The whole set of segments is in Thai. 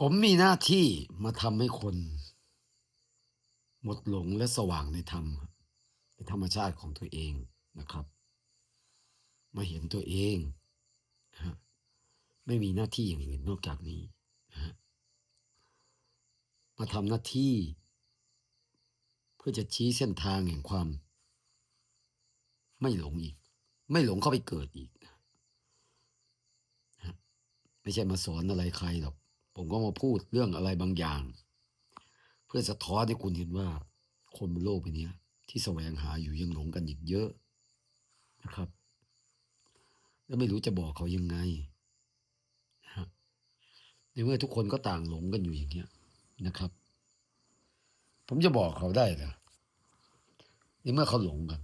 ผมมีหน้าที่มาทำให้คน หมดหลงและสว่างในธรรมในธรรมชาติของตัวเองนะครับ มาเห็นตัวเองฮะไม่มีหน้าที่อย่างอื่นนอกจากนี้ฮะมาทำหน้าที่ เพื่อจะชี้เส้นทางแห่งความ ไม่หลงอีก ไม่หลงเข้าไปเกิดอีกไม่ใช่มาสอนอะไรใครหรอก ผมก็มาพูดเรื่องอะไรบางอย่าง เพื่อสะท้อนให้คุณเห็นว่า คนบนโลกใบนี้ที่แสวงหาอยู่ยังหลงกันอีกเยอะนะครับ แล้วไม่รู้จะบอกเขายังไงนะฮะในเมื่อทุกคนก็ต่างหลงกันอยู่อย่างเงี้ยนะครับ ผมจะบอกเขาได้เหรอในเมื่อเขาหลงกัน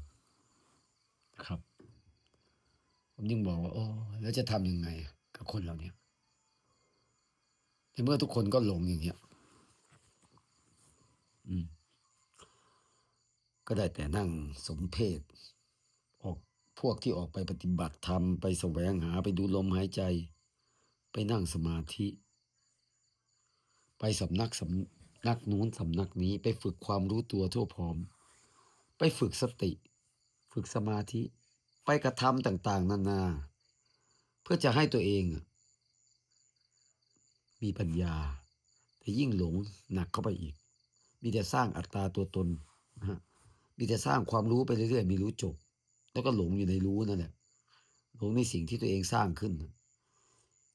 นะครับ ผมยังบอกว่าโอ้แล้วจะทำยังไง กับคนเหล่าเนี้ย ในเมื่อทุกคนก็หลงอย่างเงี้ย อืม ก็ได้แต่นั่งสมเพศออกพวกที่ออกไปปฏิบัติธรรม ไปแสวงหาไปดูลมหายใจ ไปนั่งสมาธิ ไปสำนักสำนักนู้นสำนักนี้ไปฝึกความรู้ตัวทั่วพร้อม ไปฝึกสติ ฝึกสมาธิ ไปกระทำต่าง ๆ นานา เพื่อจะให้ตัวเองอะ มีปัญญา แต่ยิ่งหลงหนักเข้าไปอีก มีแต่สร้างอัตตาตัวตนนะฮะมีแต่สร้างความรู้ไปเรื่อยๆม่รู้จบ แล้วก็หลงอยู่ในรู้นั่นแหละหลงในสิ่งที่ตัวเองสร้างขึ้น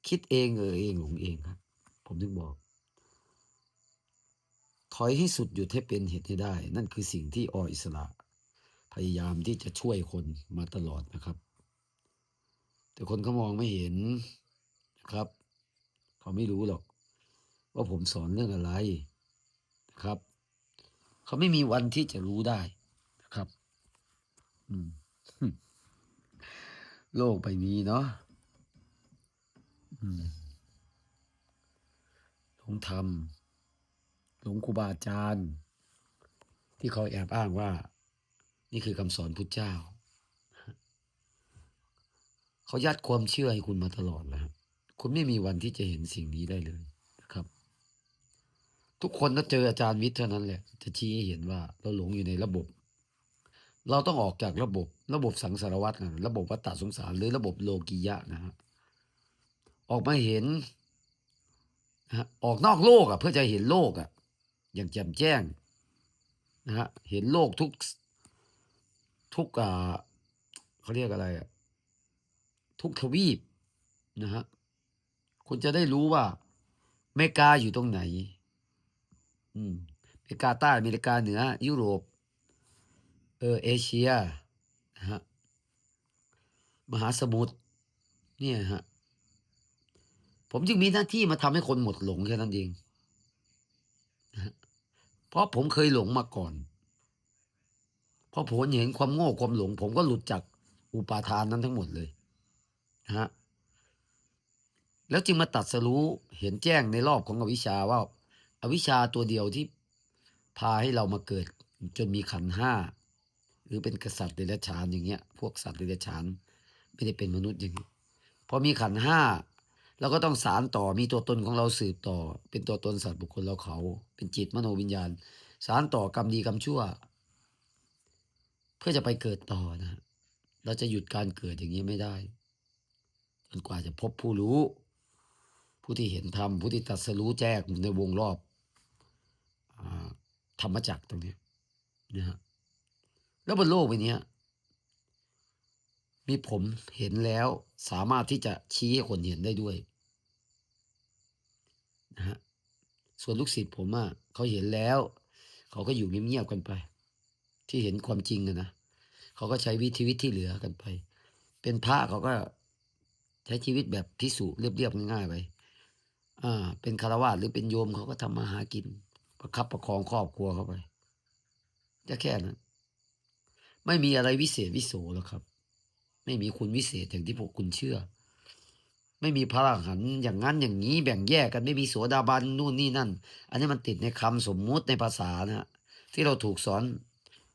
คิดเองเออเองหลงเองครับ ผมถึงบอก ถอยให้สุดหยุดให้เป็นเหตุให้ได้ นั่นคือสิ่งที่ออิสระ พยายามที่จะช่วยคนมาตลอดนะครับ แต่คนเขามองไม่เห็นนะครับ เขาไม่รู้หรอก ว่าผมสอนเรื่องอะไรนะครับ เขาไม่มีวันที่จะรู้ได้นะครับ อืม โลกใบนี้เนาะหลงธรรมหลงครูบาอาจารย์ ที่เขาแอบอ้างว่า นี่คือคำสอนพุทธเจ้า เขายัดความเชื่อให้คุณมาตลอดแล้ว คุณไม่มีวันที่จะเห็นสิ่งนี้ได้เลยนะครับ ทุกคนถ้าเจออาจารย์วิทย์เท่านั้นแหละ จะชี้ให้เห็นว่าเราหลงอยู่ในระบบ เราต้องออกจากระบบ ระบบสังสารวัตรนะระบบวัฏฏะสงสารหรือระบบโลกียะนะฮะออกมาเห็นนะฮะออกนอกโลกอะ เพื่อจะเห็นโลกอะ อย่างแจ่มแจ้งนะฮะเห็นโลกทุกทุกอ่าเขาเรียกอะไรอะทุกทวีปนะฮะ คุณจะได้รู้ว่าเมกาอยู่ตรงไหน อืมเมกาใต้อเมริกาเหนือ ยุโรป เออเอเชียฮะมหาสมุทรเนี่ยฮะ ผมจึงมีหน้าที่มาทำให้คนหมดหลงแค่นั้นเองเพราะผมเคยหลงมาก่อนพอผมเห็นความโง่ความหลง ผมก็หลุดจากอุปาทานนั้นทั้งหมดเลยนะฮะ แล้วจึงมาตัดสรู้เห็นแจ้งในรอบของอวิชชาว่าอาวิชชาตัวเดียวที่พาให้เรามาเกิดจนมีขันห้าหรือเป็นกษัตริย์เดรัจฉานอย่างเงี้ย พวกสัตว์เดรัจฉานไม่ได้เป็นมนุษย์อย่างนี้พอมีขันห้าเราก็ต้องสารต่อมีตัวตนของเราสืบต่อ เป็นตัวตนสัตว์บุคคลเราเขา เป็นจิตมโนวิญญาณ สารต่อกรรมดีกรรมชั่ว เพื่อจะไปเกิดต่อนะเราจะหยุดการเกิดอย่างนี้ไม่ได้จนกว่าจะพบผู้รู้ ผู้ที่เห็นธรรมผู้ที่ตัดสรู้แจ้งในวงรอบอธรรมจักรตรงนี้นะฮะแล้วบนโลกใบเนี้ยมีผมเห็นแล้วสามารถที่จะชี้ให้คนเห็นได้ด้วยนะฮะส่วนลูกศิษย์ผมอะเขาเห็นแล้ว เขาก็อยู่เงียบๆกันไป ที่เห็นความจริงอะนะเขาก็ใช้วิธีวิธีเหลือกันไป เป็นพระเขาก็ใช้ชีวิตแบบพิสุเรียบๆง่ายๆไป อ่า เป็นคารวะหรือเป็นโยมเขาก็ทำมาหากิน ประคับประคองครอบครัวเขาไปจะแค่นั้นไม่มีอะไรวิเศษวิโสหรอกครับ ไม่มีคุณวิเศษอย่างที่พวกคุณเชื่อ ไม่มีพระอรหันต์อย่างนั้นอย่างนี้แบ่งแยกกันไม่มีโสดาบันนู่นนี่นั่น อันนี้มันติดในคำสมมุติในภาษานะฮะที่เราถูกสอน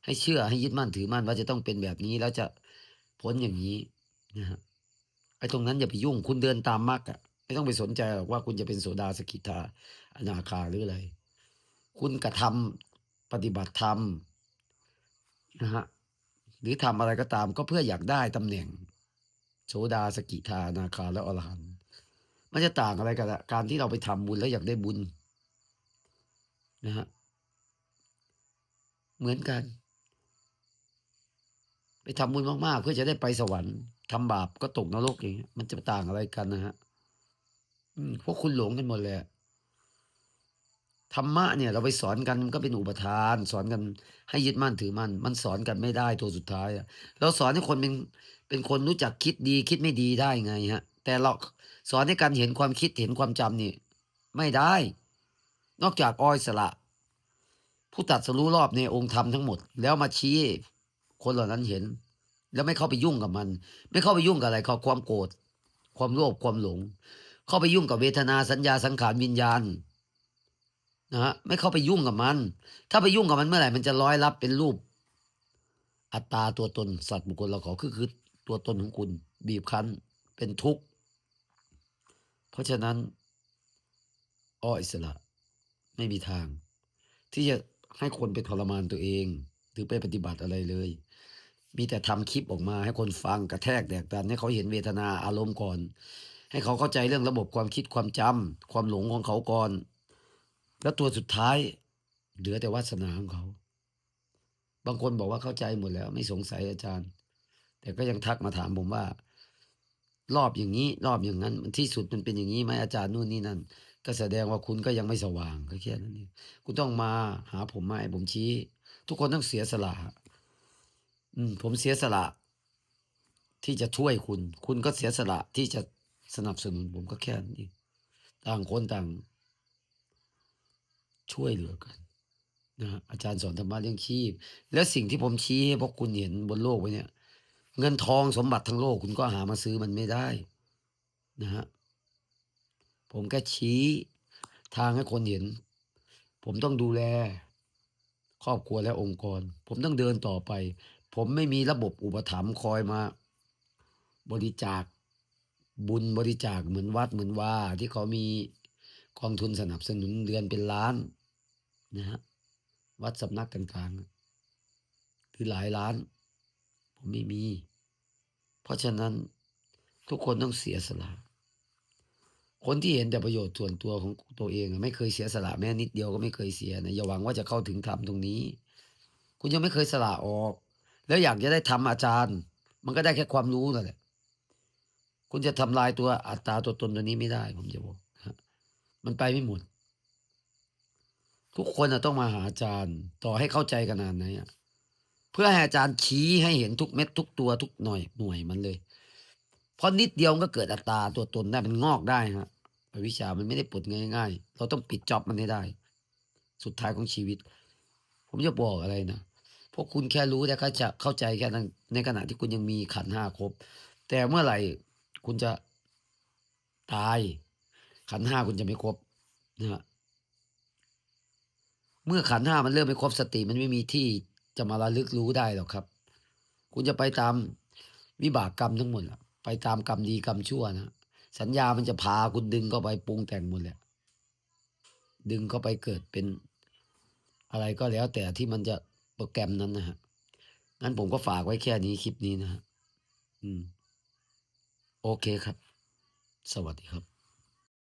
ให้เชื่อให้ยึดมั่นถือมั่นว่าจะต้องเป็นแบบนี้แล้วจะพ้นอย่างนี้นะฮะไอ้ตรงนั้นอย่าไปยุ่งคุณเดินตามมรรคอะ ไม่ต้องไปสนใจหรอกว่าคุณจะเป็นโสดาสกิทาอนาคาหรืออะไร คุณกระทำปฏิบัติธรรมนะฮะหรือทำอะไรก็ตามก็เพื่ออยากได้ตำแหน่งโสดาสกิทานาคาและอรหันต์มันจะต่างอะไรกันการที่เราไปทำบุญแล้วอยากได้บุญนะฮะเหมือนกัน ไปทำบุญมากๆ เพื่อจะได้ไปสวรรค์ทำบาปก็ตกนรกอย่างเงี้ยมันจะต่างอะไรกันนะฮะ อืมพวกคุณหลงกันหมดเลยอะธรรมะเนี่ย เราไปสอนกันมันก็เป็นอุปทาน สอนกันให้ยึดมั่นถือมั่นมันสอนกันไม่ได้ตัวสุดท้ายอะเราสอนให้คนเป็นเป็นคนรู้จักคิดดีคิดไม่ดีได้ไงฮะ แต่เราสอนให้การเห็นความคิดเห็นความจำนี่ ไม่ได้ นอกจากอ้อยสละ ผู้ตัดสรู้รอบในองค์ธรรมทั้งหมด แล้วมาชี้คนเหล่านั้นเห็น แล้วไม่เข้าไปยุ่งกับมัน ไม่เข้าไปยุ่งกับอะไรเขาความโกรธความโลภความหลง เข้าไปยุ่งกับเวทนาสัญญาสังขารวิญญาณนะฮะไม่เข้าไปยุ่งกับมัน ถ้าไปยุ่งกับมันเมื่อไหร่มันจะร้อยรับเป็นรูป อัตตาตัวตนสัตว์บุคคลเราขาคือคือตัวตนของคุณ บีบคั้นเป็นทุกข์ เพราะฉะนั้นอ้ออิสระ ไม่มีทาง ที่จะให้คนไปทรมานตัวเอง หรือไปปฏิบัติอะไรเลย มีแต่ทำคลิปออกมาให้คนฟังกระแทกแดกดันให้เขาเห็นเวทนาอารมณ์ก่อน ให้เขาเข้าใจเรื่องระบบความคิดความจำความหลงของเขาก่อน แล้วตัวสุดท้าย เหลือแต่วาสนาของเขา บางคนบอกว่าเข้าใจหมดแล้ว ไม่สงสัยอาจารย์ แต่ก็ยังทักมาถามผมว่า รอบอย่างนี้ รอบอย่างนั้น มันที่สุดมันเป็นอย่างนี้ไหมอาจารย์นู่นนี่นั่น ก็แสดงว่าคุณก็ยังไม่สว่างก็แค่นั้นเองคุณต้องมาหาผมมาให้ผมชี้ ทุกคนต้องเสียสละอืมผมเสียสละที่จะช่วยคุณ คุณก็เสียสละที่จะ สนับสนุนผมก็แค่นั้นเองต่างคนต่าง ช่วยเหลือกันนะอาจารย์สอนธรรมะเรื่องชีพ แล้วสิ่งที่ผมชี้ให้พวกคุณเห็นบนโลกไว้เนี่ย เงินทองสมบัติทั้งโลกคุณก็หามาซื้อมันไม่ได้นะฮะผมแค่ชี้ทางให้คนเห็น ผมต้องดูแล ครอบครัวและองค์กร ผมต้องเดินต่อไป ผมไม่มีระบบอุปถัมภ์คอยมา บริจาค บุญบริจาคเหมือนวัดเหมือนว่า ที่เขามีกองทุนสนับสนุนเดือนเป็นล้านนะฮะวัดสำนักต่างๆคือหลายล้าน ผมไม่มี เพราะฉะนั้นทุกคนต้องเสียสละ คนที่เห็นแต่ประโยชน์ส่วนตัวของตัวเอง ไม่เคยเสียสละแม้นิดเดียวก็ไม่เคยเสียนะอย่าหวังว่าจะเข้าถึงธรรมตรงนี้ คุณยังไม่เคยสละออก แล้วอยากจะได้ทำอาจารย์ มันก็ได้แค่ความรู้นั่นแหละ คุณจะทำลายตัวอัตตาตัวตนตัวนี้ไม่ได้ ผมจะบอกมันไปไม่หมด ทุกคนต้องมาหาอาจารย์ ต่อให้เข้าใจขนาดไหนอะเพื่อให้อาจารย์ชี้ให้เห็นทุกเม็ดทุกตัวทุกหน่อยหน่วยมันเลย เพราะนิดเดียวก็เกิดอัตราตัวตนได้มันงอกได้ฮะวิชามันไม่ได้ปลดง่าย ๆ เราต้องปิดจ็อบมันให้ได้ สุดท้ายของชีวิต ผมจะบอกอะไรนะพวกคุณแค่รู้แต่ก็จะเข้าใจแค่นั้นในขณะที่คุณยังมีขันห้าครบ แต่เมื่อไหร่ คุณจะตาย ขันห้าคุณจะไม่ครบนะฮะเมื่อขันห้ามันเริ่มไม่ครบสติ มันไม่มีที่จะมาระลึกรู้ได้หรอกครับ คุณจะไปตามวิบากกรรมทั้งหมดอะไปตามกรรมดีกรรมชั่วนะสัญญามันจะพาคุณดึงเข้าไปปรุงแต่งหมดแหละดึงเข้าไปเกิดเป็นอะไรก็แล้ว แต่ที่มันจะโปรแกรมนั้นนะฮะงั้นผมก็ฝากไว้แค่นี้คลิปนี้นะฮะอืม โอเคครับ สวัสดีครับ